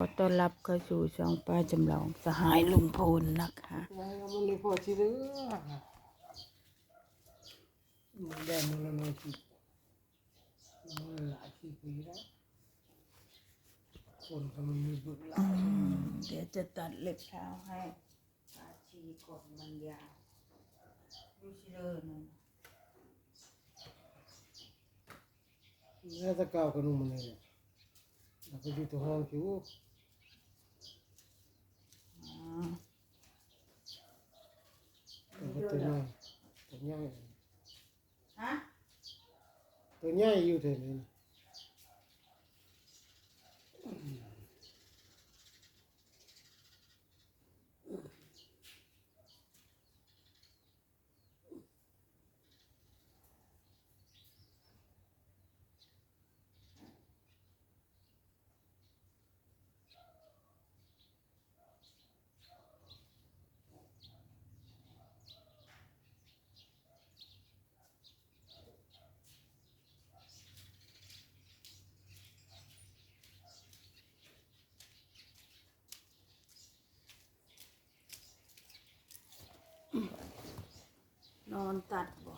ขอต้อนรับเข้าสู่ช่องป้าจำลองสหายลุงพลนะคะมันมีพอชีเรือมันได้มันละน้อยชีมันหลายชีปีแล้วคนก็มันมีบุตรหลายเดี๋ยวจะตัดเล็บเท้าให้ปาชีกดมันยาวดูสิเลยนะแล้วตะเกาวก็นุ่มเลยเนี่ยแล้วก็อยู่ตัวห้องคิว อ๋อ แล้วก็ ตัวใหญ่ตัวใหญ่ฮะตัวใหญ่อยู่เท่านี้ นอน ตัดบ่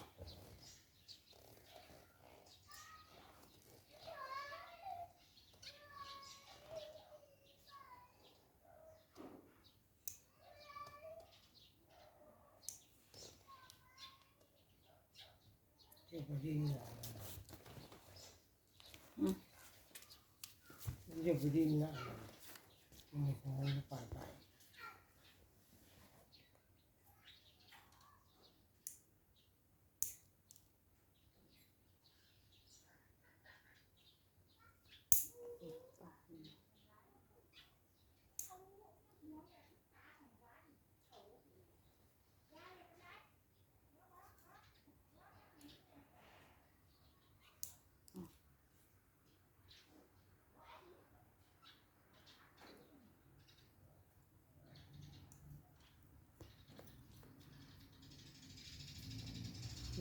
เจ้าพอดีนี่แหละอืมเจ้าพอดีนี่แหละมันของมันไปไป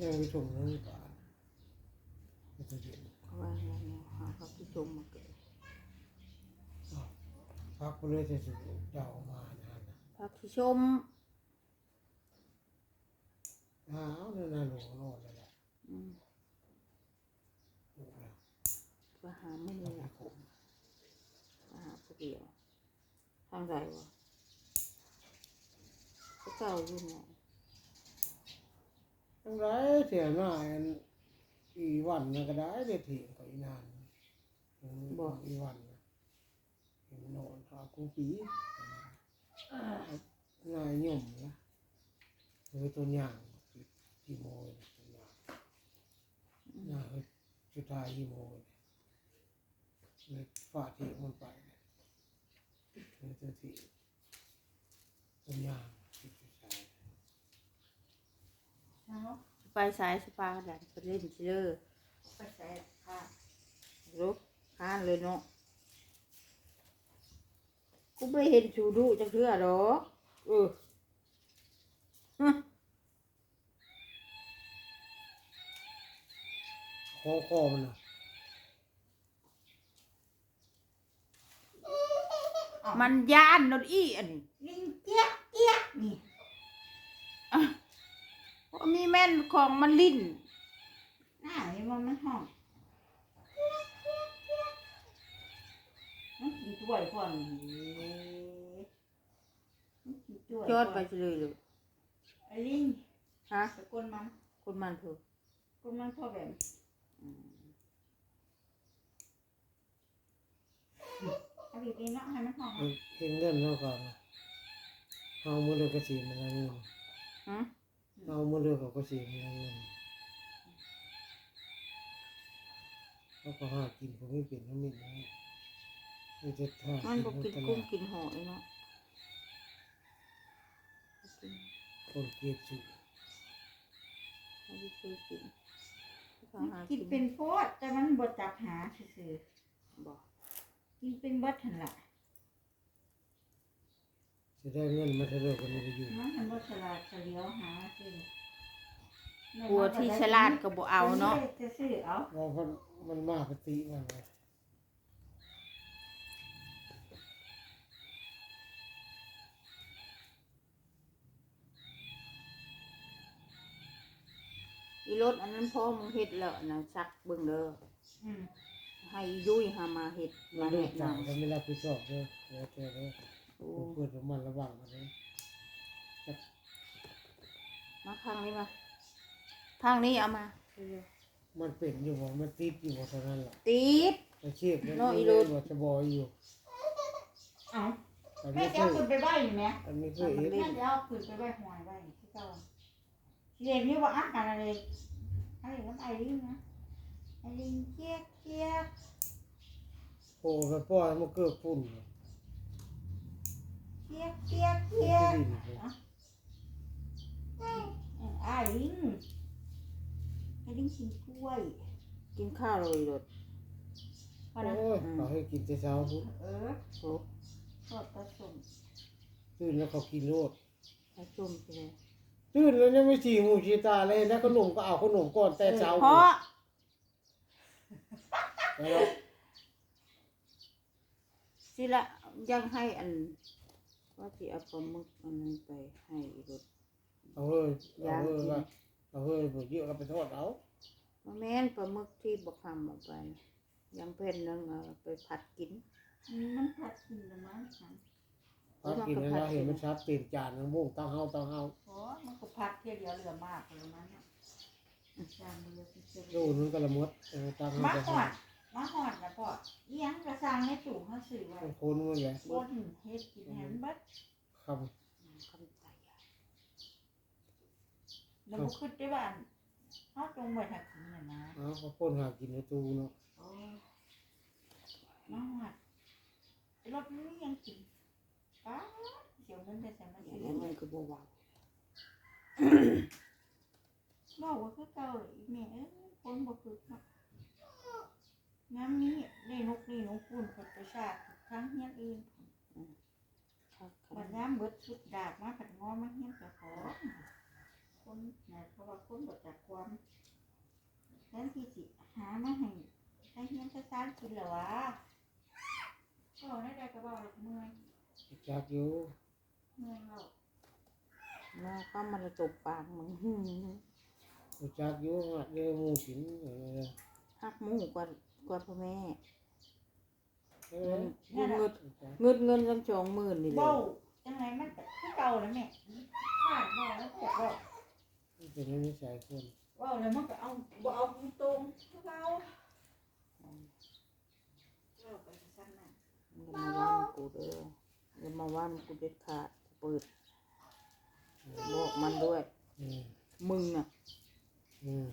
ยังไปชมนั่นป่าก็จะเห็นเขาว่าไงเนี่ยหาพระผู้ชมมาเกิดพักไปเลยจะสุดเดามานะนะพระผู้ชมหาเอาเนี่ยนะหลวงนอนเลยแหละอืมถูกแล้วก็หาไม่เอามีไปอะขมก็หาผู้เดียวทางใดวะก็เก่าอยู่เนาะทั้ง ไรเสียหน้าอันอีวันนะก็ได้เดี๋ยวถีก็อีนานบอกอีวันนะเห็นนอนหากูปีนายย่อมนะเฮ้ยตัวอย่างกี่โมยนะตัวอย่างน่าเฮ้ยจุดท้ายกี่โมยเลยฟาดทีมันไปเลยเฮ้ยตัวที่ตัวอย่างที่จุดท้าย ไปสายสปาดันไปเล่นเชลอร์ไปสายค่ะรุกข้านเลยเนาะกูไม่เห็นชูดุจังเทื่อหรอกเออฮะคอคอมันนะมันย่านนดอีอันนี้ลิงเจี๊ยกเจี๊ยกนี่เพราะ มีแม่นของมันลิ้นหน้าไอ้มันมันห้องมันกินถ้วยก่อนมันกินถ้วยจอดไปเลยเลยไอ้ลิงฮะสะกลมันคนมันเถอะกลมันพ่อแบบเอาบีบเองเนาะให้มันห้องเห็นเงินแล้วก่อนนะเอามือเลือกกระสีมันนั่นเงินฮะ เอามือเลือกกับกระสีมันนั่นเงินเขาก็หากินผมไม่เป็นน้ำมิดนะมันจะหามันบอกกิกินนกุ้ตงลาดกินหอยเนาะคนเกลียดสุดไม่ได้เคยกินเขาหากินเป็นโพดแต่มันบดจับหาซื่อบอกๆกินเป็นเบิดหันละ จะได้เงินมาเท่าไหร่ก็ไม่ได้อยู่มันบ่ฉลาดเฉลียวหาสิกลัวที่ฉลาดก็บ่เอาเนาะจะซื้อเอาเราคนมันมากปฏิมานไงอีรถอันนั้นพ่อมึงเฮ็ดแล้วนะซักเบิ่งเด้อให้ยุ้ยหามาเฮ็ดมาเฮ็ดหนัง มันไม่รับผิดชอบเลยแล้วแต่เลย โอ้เปิดประมาณระหว่างกันเลยมาทางนี้มาทางนี้เอามามันเป็นอยู่บ่มันติดอยู่บ่เท่านั้นแหละติดอาชีพมันเนาะอีอีโรโรดดจะบอยอยู่เอ้าอันแม่นี้จะคืเอาอขึ้นไปไว้นี่แหมอันนี้คือมันเอ็เล่นแม่จะเอาขึ้นไปไว้หอยไว้ที่เก่าสิเรียนนี่ว่าอ่านอะไรอะไรกับไอ้ลิงนะไอ้ลิงเจี๊ยกเจี๊ยกโผล่ไปปล่อยมันเกิดฝุ่นเจี๊ยก เจี๊ยกเจี๊ยจะกดินไปไอ้ลิงไอ้ลิงกินกล้วย กินข้าวเลยรถพอนะโอ้ยเขาให้กินแต่เช้าพุ่นเออโอ้ทอดปลาส้มตื่นแล้วเขากินโลดให้จุ่มไปเลยตื่นแล้วยังไม่ฉี่หูฉี่ตาเลยแล้วขนมก็เอาขนมก่อนแต่เช้าเพราะแล้วสิละยังให้อัน ว่าสิเอาปลาหมึกอันนั้นไปให้อีรถ เอาเฮ้ยเอาเฮ้ยว่าเอาเฮ้ยบ่เยอะก็ไปทอดเอามาแม่นปลาหมึกที่บกคำเอาไปยังเพิ่นนึงเอาไปผัดกินอืมมันผัดกินละมั้งฉันพากินแล้วนะเห็นมันชัดเต็มจานมันบุ้งตั้งเฮาตั้งเฮาโอ้มันก็ผัดเที่ยวเดียวเหลือมากเลยมันน่ะจานมันเหลือเต็มโดนมันก็ละมดเออตั้งเฮามาตั้งหอเฮาด มาหอดนะพ่อเอียงกระซังในตู้เขาสื่อไว้มันคนมันแหละบนเฮ็ดกินแฮมเบัดคคำตายายแล้วบ่คิดได้ว่าเฮาจงไว้ถ้ากินน่ะนะำเอาเขาพ่นหากินในตู้เนาะโอ้มาหอดรถนี้ยังกินป้าดเดี๋ยวมันจะใส่มันอย่างสินั้นมันก็บ่เว้าบอกว่าคือเก่าเลยอีแม่เอ้ยคนบ่คือเนาะ น้ำนี้ได้นกนี่นกปุ่นผัดประชาติทั้งเฮียนอื่นคักบัดๆน้ำเบิดชุดดาบมาผัดงอมาเฮียนกับของคนนะเพราะว่าคนบ่จักความแทนที่สิหามาให้ให้เฮียนซะซ่านกินเหรอวะก็ได้ได้ก็บอกเลยเมื่อยจักอยู่เมื่อยเรามาก็มันตบปากมึงรู้จักอยู่ว่าเดี๋ยวหมูกินเออฮักหมูกว่า กว่าพ่อแม่เออเงินรู้เงินจักเงินเงินตั้งสองหมื่นนี่เลเบ้ายจังไรมันก็คือเก่าแล้วแม่ขาดบ่แล้วแต่ว่ามันเป็นนิสัยคนเว่าแล้วมันก็เอาบ่เอาตรงๆคือเก่าเว้าไปซั่นน่ะอย่ามาว่านกูเด้ออย่ามาว่านกูเด็ดขาดเปิดบอกมันด้วยอืมมึงน่ะ อืม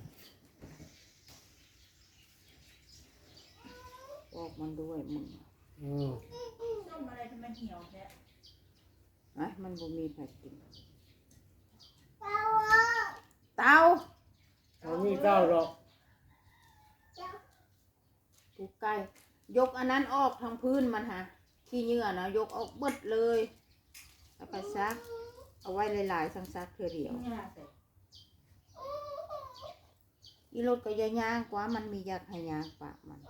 อกมันด้วยมึงน่ะอืมส้มอะไรทำไมเหี่ยวแท้ไอ้มันบ่มีใครกิน เตาเขามีเก้าดอกปูไก่ยกอันนั้นออกทางพื้นมันฮะขี้เหงื่อนะยกออกเบิดเลยแล้วก็ซัก เอาไว้หลายๆสังซักเทื่อเดียวนี่น่าใส่อีรถก็อยาย่างกว่ามันมียาขยางปากมัน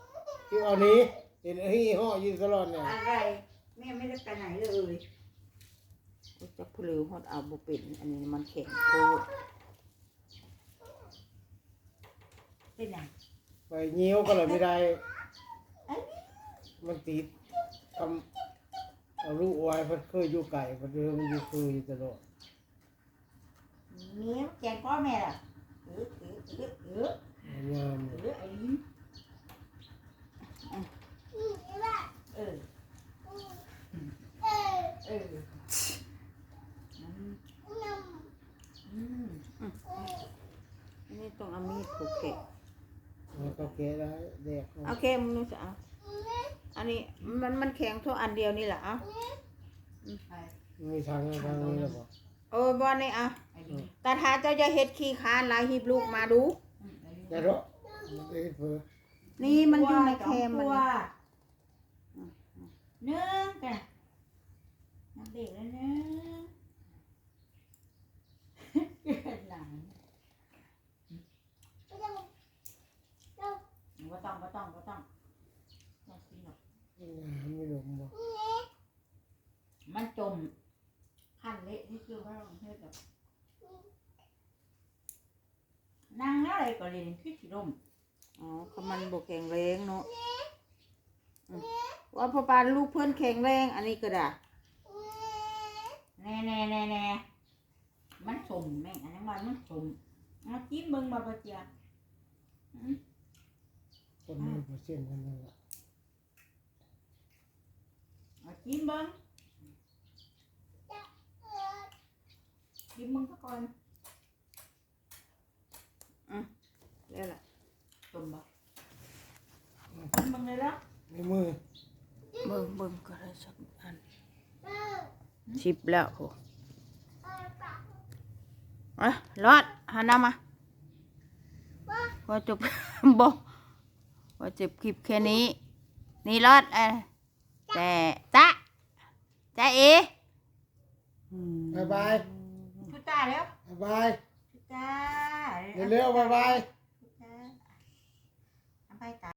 ที่เอานี้เห็นไอ้ห่ออยู่ตลอดเนี่ยอะไรแม่ไม่ได้ไปไหนเลยก็จะพลือฮอดเอาบ่เป็นอันนี้มันแข็งโคตรเป็นหยังไปเงี้ยวก็เลยไม่ได้ มันติดทำเอาลูกไว้เพันเคยอยู่ไก่เพันเดิมมันอยู่เคยอยู่ตลอดเมียแกงพ่อแม่ล่ะเออเออเออเอองามเออไอ้ลิ้นเออเอออืมอืม อันนี้ต้อง เอามีดผูกแขนแล้วก็แกะได้แดกโอเคมึงนึกจะเอาอันนี้มันมันแข็งเท่าอันเดียวนี่แหละเอาไปมีทางทางนี้หรือเปล่าเออบอลนี่เอาไอ้ลิ้นแต่ถ้าเจ้าจะเฮ็ดขี้คานหลายหีบลูกมาดูอืมไอ้ลิ้นแต่เนาะมันได้เพื่อนี่มันอยู่ในแคมมันตัวนี่หนึ่งกันน้ำเบรกแล้วหนึ่งหลังบ่ต้องบ่ต้องบ่ต้องต้องกินหรอก ไม่ลงบ่ มันจมขั้นเละที่คือว่าเราเฮ็ดแบบ อ นั่งอะไรก็ เรียนคือสิลมอ๋อเขามันบกแข็งแรงเนาะอืมว่าพ่อปานลูกเพื่อนแข็งแรง อันนี้ก็ได้แน่แน่แน่แน่มันสมแม่งอันนี้มันมันสมเอาจิ้มเบิ่งมาบ่เจียอืมต้นนี้เปอร์เซ็นต์กันนั่นแหละเอาจิ้มเบิ่งจิ้มเบิ่งซะก่อน เรียกละ สมบ่ จิ้มเบิ่งเลยแล้วในมือเบิ่งเบิ่งก็ได้สักอันชิบแล้วโหอะรอดหันหน้ามาพอจบบอกพอจบคลิปแค่นี้ นี่รอดเออแต่จ้าจ้าเออืมบายบายชุดตาแล้วบายบายชุดตาเร็วๆบายบายชุดตาเอาไปตา